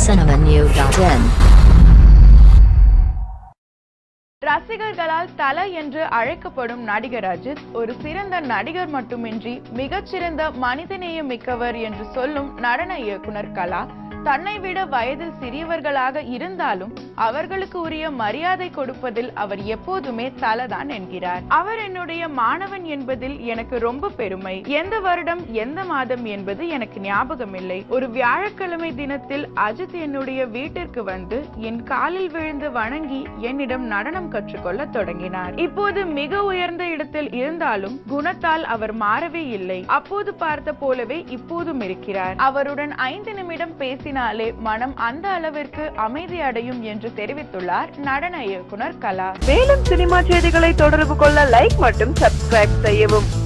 cinemanew.in ரசிகர்களால் தல என்று அழைக்கப்படும் நடிகர் அஜித் ஒரு சிறந்த நடிகர் மட்டுமின்றி மிகச்சிறந்த மனிதநேய மிக்கவர் என்று சொல்லும் நடன இயக்குனர் கலா தன்னை விட வயதில் சிறியவர்களாக இருந்தாலும் அவர்களுக்கு உரிய மரியாதை கொடுப்பதில் அவர் எப்போதுமே தலதான் என்கிறார். அவர் என்னுடைய மாணவன் என்பதில் எனக்கு ரொம்ப பெருமை. எந்த வருடம் எந்த மாதம் என்பது எனக்கு ஞாபகம் இல்லை ஒரு வியாழக்கிழமை தினத்தில் அஜித் என்னுடைய வீட்டிற்கு வந்து என் காலில் விழுந்து வணங்கி என்னிடம் நடனம் கற்றுக்கொள்ள தொடங்கினார். இப்போது மிக உயர்ந்த இடத்தில் இருந்தாலும் குணத்தால் அவர் மாறவே இல்லை. அப்போது பார்த்த போலவே இப்போதும் இருக்கிறார். அவருடன் ஐந்து நிமிடம் பேசினாலே மனம் அந்த அளவிற்கு அமைதி அடையும் என்று தெரிவித்துள்ளார் நடன இயக்குனர் கலா. மேலும் சினிமா செய்திகளை தொடர்பு கொள்ள லைக் மற்றும் சப்ஸ்கிரைப் செய்யவும்.